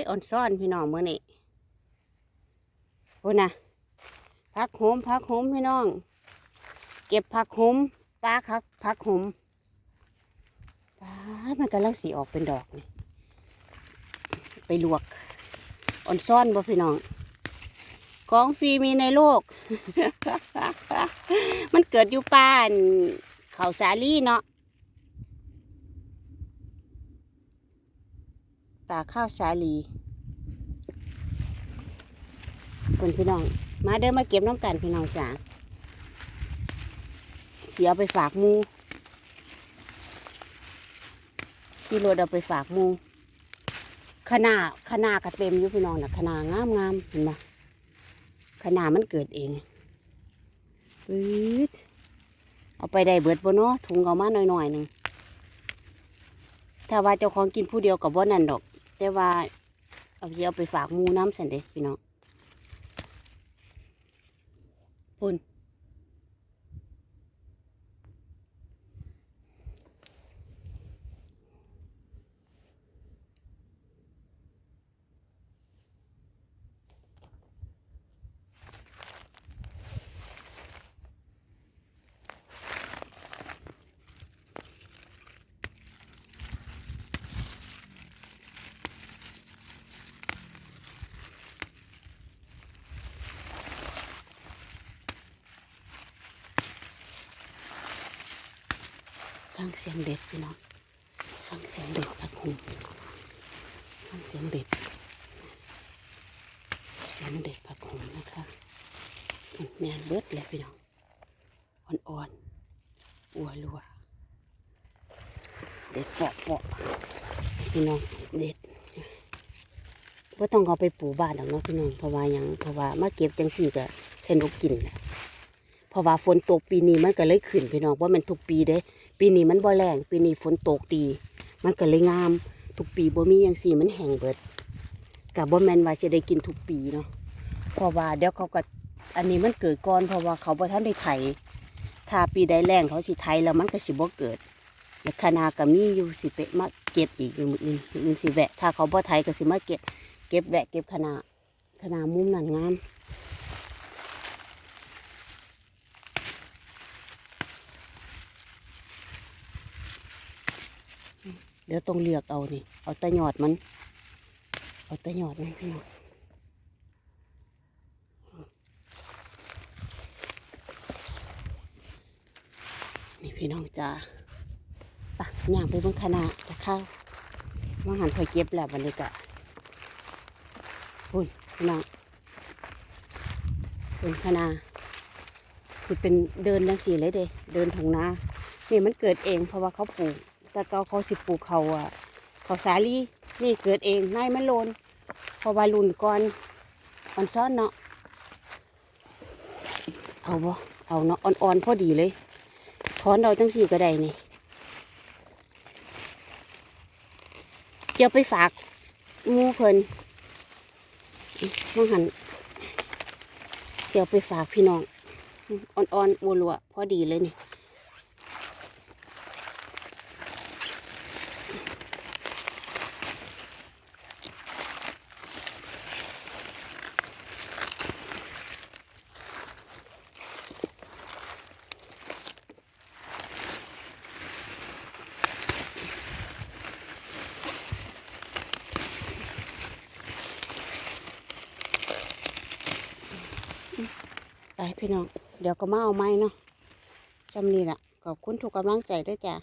ยอ่อนซ่อนพี่น้องเมื่อนี่พูดนะพักโหมพักโหมพี่น้อง เก็บผักโหมปลาคักผักโหมปลามันกำลังสีออกเป็นดอกนี่ไปลวกอ่อนซ่อนบ่พี่น้องของฟรีมีในโลก มันเกิดอยู่ป่านเขาสาลีเนาะ ป่าข้าวสาลีคนพี่น้อง มาเดินมาเก็บน้ำกันพี่น้องจ๋าเสียเอาไปฝากมูที่รถเอาไปฝากมูขนาขนากระเต็มอยู่พี่น้องนะขนางามงามเห็นไหมขนามันเกิดเองปื๊ดเอาไปได้เบิดบ่เนาะถุงเอามาหน่อยๆหนึ่งถ้าว่าเจ้าของกินผู้เดียวกับบ่านั่นดอก แต่ว่าเอาเดี๋ยวเอะไปฝากหมูน้ำสันเด็พี่น้องปุ่น ฟังเสียงเด็ดพี่น้องฟังเสียงเด็ดพักหูฟังเสียงเด็ด เสียงเด็ดผักขมนะคะมันแมนเบิดเลยพี่น้องอ่อนๆอัวรัวเด็ดเปาะเปาะพี่น้องเด็ดว่าต้องเอาไปปลูกบ้านหรอกเนาะพี่น้องเพราะว่ายังเพราะว่ามาเก็บจังสี่ก็สนุกกินเพราะว่าฝนตกปีนี้มันก็เลยขึ้นพี่น้องว่ามันทุกปีเด้ ปีนี้มันบ่แรงปีนี้ฝนตกดี มันก็เลยงาม ทุกปีบ่มีอย่างสี่มันแห้งเบิดกับบ่แมนว่าจะได้กินทุกปีเนาะเพราะว่าเดี๋ยวเขาก็อันนี้มันเกิดก่อนเพราะว่าเขาบ่ทันได้ไถถ้าปีใดแรงเขาสิไถแล้วมันก็สิบ่เกิดแล้วคณาก็มีอยู่สิไปมาเก็บอีกอยู่มืออื่นมืออื่นสิแวะ ถ้าเขาบ่ไถก็สิมาเก็บเก็บแวะเก็บคณาคณามุมนั่นงาม เดี๋ยวต้องเลือกเอานี่ เอาแตะหยอดมัน เอาแตะหยอดมันพี่น้องนี่พี่น้องจ้าปะย่างไปบนขนาดจะเข้ามาหันคอยเก็บแล้ววันนี้กะอุ้ยพี่น้องเป็นขนาคือเป็นเดินยังสีเลยเด้เดินถุงนานี่มันเกิดเองเพราะว่าเขาปลูก แต่เกาเขาสิปลูกเขาอะเขาสาลีนี่เกิดเองนายมันโลนพราะว่ารุ่นก่อนมันซ่อนเนาะเอาบ่เอาเนาะอ่อนๆพอดีเลยถอนเราจังสี่ก็ได้นี่เดี๋ยวไปฝากมูเพิ่นอื้อมาหันเดี๋ยวไปฝากพี่น้องอ่อนๆวัวลัวๆพอดีเลยนี่ ไปพี่น้อง เดี๋ยวก็มาเอาไม้เนาะจำนี่แหละขอบคุณทุกกำลังใจด้วยจ้ะ